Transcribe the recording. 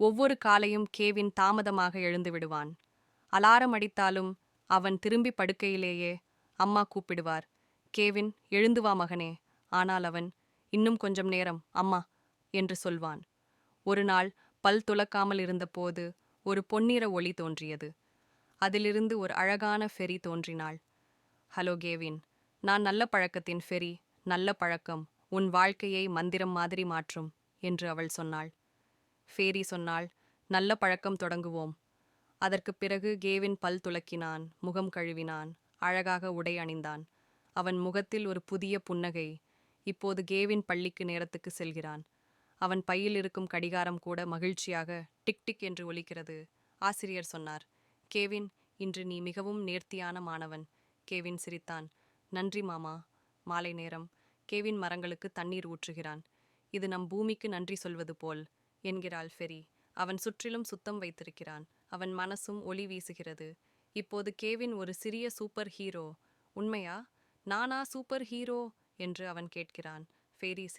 ஒவ்வொரு காலையும் கேவின் தாமதமாக எழுந்து விடுவான். அலாரம் அடித்தாலும் அவன் திரும்பி படுக்கையிலேயே அம்மா கூப்பிடுவார் கேவின் எழுந்து வா மகனே. ஆனால் அவன் இன்னும் கொஞ்சம் நேரம் அம்மா என்று சொல்வான். ஒரு நாள் பல் துலக்காமல் இருந்தபோது ஒரு பொன்னிற ஒளி தோன்றியது. அதிலிருந்து ஒரு அழகான ஃபெரி தோன்றினாள். ஹலோ கேவின் நான் நல்ல பழக்கத்தின் ஃபெரி நல்ல பழக்கம் உன் வாழ்க்கையை மந்திரம் மாதிரி மாற்றும் என்று அவள் சொன்னாள். ஃபேரி சொன்னாள் நல்ல பழக்கம் தொடங்குவோம். அதற்குப் பிறகு கேவின் பல் துலக்கினான் முகம் கழுவினான் அழகாக உடை அணிந்தான். அவன் முகத்தில் ஒரு புதிய புன்னகை. இப்போது கேவின் பள்ளிக்கு நேரத்துக்கு செல்கிறான். அவன் பையில் இருக்கும் கடிகாரம் கூட மகிழ்ச்சியாக டிக் டிக் என்று ஒலிக்கிறது. ஆசிரியர் சொன்னார் கேவின் இன்று நீ மிகவும் நேர்த்தியான மாணவன். கேவின் சிரித்தான் நன்றி மாமா. மாலை நேரம். கேவின் மரங்களுக்கு தண்ணீர் ஊற்றுகிறான். இது நம் பூமிக்கு நன்றி சொல்வது போல். என்கிறாள் ஃபெரி. அவன் சுற்றிலும் சுத்தம் வைத்திருக்கிறான். அவன் மனசும் ஒளி வீசுகிறது. இப்போது கேவின் ஒரு சிறிய சூப்பர் ஹீரோ. உண்மையா? நானா சூப்பர் ஹீரோ? என்று அவன் கேட்கிறான். ஃபேரி